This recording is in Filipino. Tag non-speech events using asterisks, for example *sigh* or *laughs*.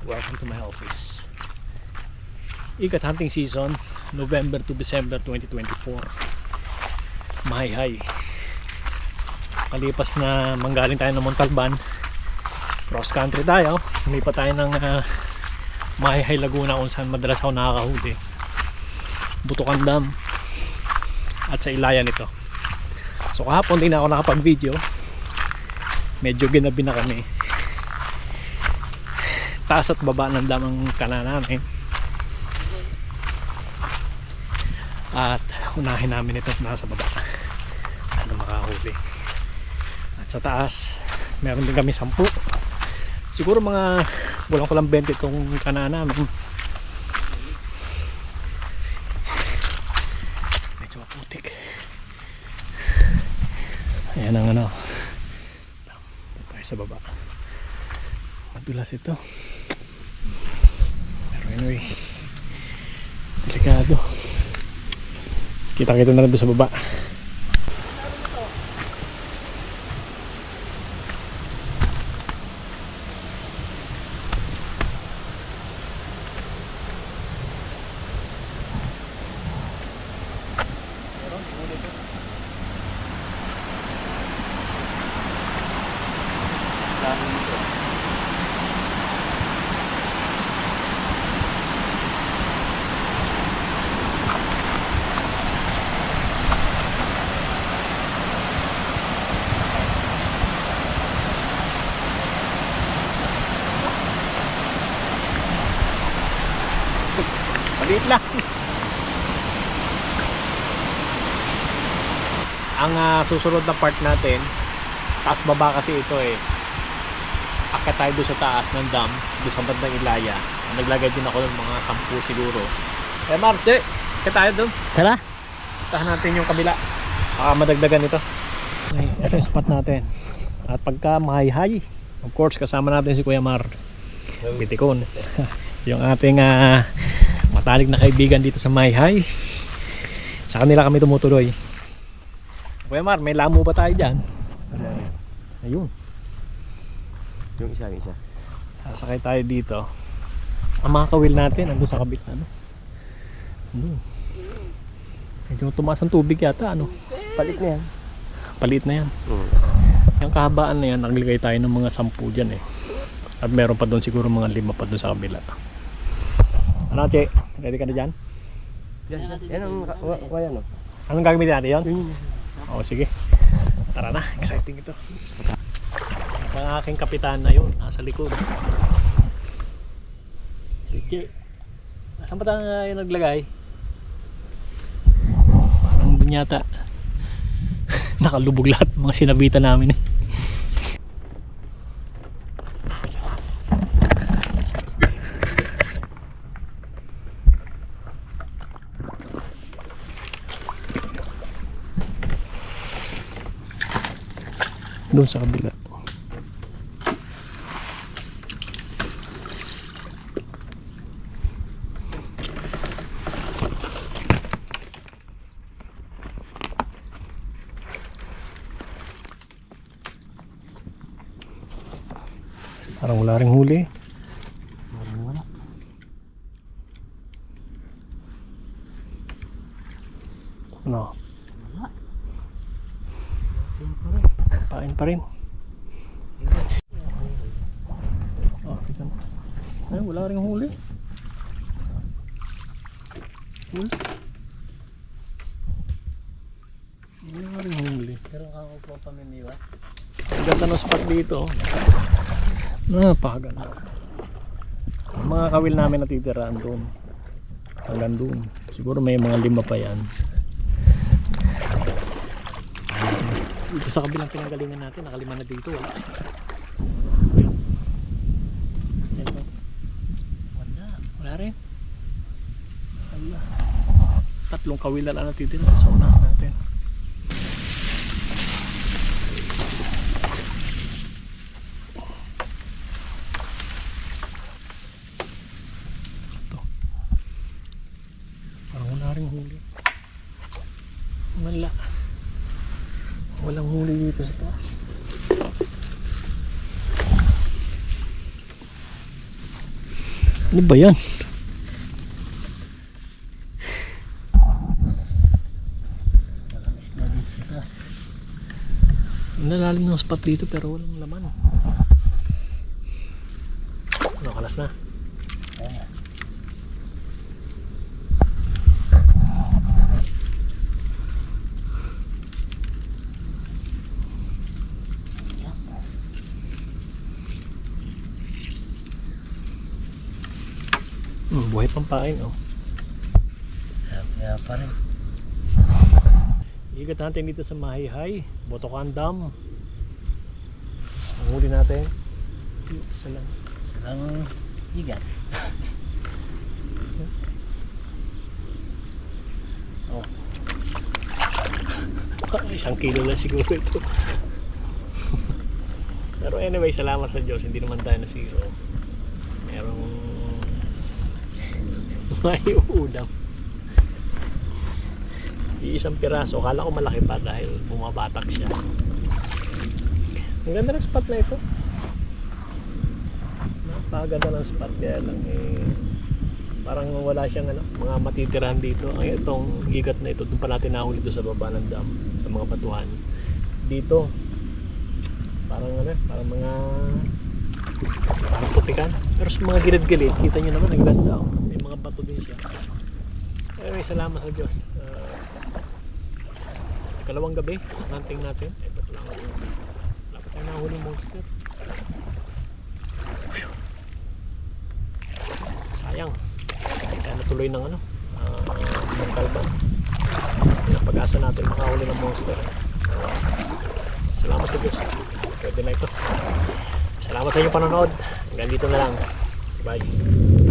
Welcome to my office. Ikat hunting season, November to December 2024. Mahay-hay. Kalipas na manggaling tayo ng Montalban, cross country tayo. Lumipat tayo ng uh, Mahay-hay Laguna kung saan madalas ako nakakahuli. Butukan Dam at sa ilayan ito. So kahapon din ako nakapag-video. Medyo ginabi na kami. Taas at baba ng dam ang kanan namin. At unahin namin ito nasa baba. Ano makahuli. At sa taas, meron din kami 10. Siguro mga walang kulang 20 itong kanan namin. Medyo maputik. Ayan ang ano. Tayo sa baba. Madulas ito. Pero anyway. Delikado. Kita kita na rin sa baba. Maliit lang. Ang ah, susunod na part natin, taas baba kasi ito eh. Akat tayo doon sa taas ng dam, doon sa bandang Ilaya. Naglagay din ako ng mga sampu siguro. Eh Marte, akat tayo doon. Tara. Tahan natin yung kabila. Baka madagdagan ito. Okay, ito yung spot natin. At pagka mahay-hay, of course kasama natin si Kuya Mar. Bitikon. *laughs* yung ating ah, matalik na kaibigan dito sa Mayhay. Sa kanila kami tumutuloy. Kuya Mar, may lamo ba tayo dyan? Ayun. Yung isa, yung isa. Sasakay tayo dito. Ang mga kawil natin, ando sa kabit ano. Ano? Medyo tumaas ang tubig yata, ano? Palit na yan. Palit na yan. Hmm. Yung kahabaan na yan, naglagay tayo ng mga sampu dyan eh. At meron pa doon siguro mga lima pa doon sa kabila. Ano, Che? Ready ka na dyan? Yan, yan ang wa- waya no. Anong gagamitin natin yun? Oo, sige. Tara na, exciting ito. Ang aking kapitan na yun, nasa likod. Sige. Saan ba tayo yung naglagay? Parang dun yata. *laughs* Nakalubog lahat mga sinabitan namin eh. Doon sa kabila. Parang wala ring huli. Parang wala. Ano? Pain pa rin. Oh, kita mo. Ay, wala ring huli. Huli. Wala ring huli. Pero ako po pamimiwas. Ang ganda ng spot dito. Napakaganda. Ang mga kawil namin natitiraan doon. Hanggang doon. Siguro may mga lima pa yan. Dito sa kabilang pinanggalingan natin, nakalima na dito. Wala. Wala. Wala rin. Wala. Tatlong kawil na lang natitira sa unahan natin. Ito. Parang wala rin huli. Wala. Walang huli dito sa taas. Ano ba yan? Nalalim ng spot dito pero walang laman. Ano, kalas na? Ayan. Hmm, buhay pang pain oh. Kaya, pa rin. Ikat natin dito sa Mahayhay, Botokan Dam. Ang huli natin, isa lang. Salang igat. Ah, *laughs* *laughs* Isang kilo lang siguro ito. *laughs* Pero anyway, salamat sa Diyos, hindi naman tayo na may ulam. Iisang piraso, akala ko malaki pa dahil bumabatak siya. Ang ganda ng spot na ito. Napakaganda ng spot kaya lang eh parang wala siyang ano, mga matitirahan dito. Ay, itong ikat na ito, doon pa natin nahuli doon sa baba ng dam, sa mga batuhan. Dito, parang ano, parang mga parang putikan. Pero sa mga gilid-gilid, kita nyo naman, ang ganda. Oh. May din siya. Anyway, salamat sa Diyos. Uh, ikalawang gabi, hunting natin. Ito lang. Wala pa tayo nahuli monster. Sayang. Kaya natuloy ng ano, uh, ng kalban. Yung pag-asa natin makahuli ng monster. Salamat sa Diyos. Pwede na ito. Salamat sa inyong panonood. Hanggang dito na lang. Bye.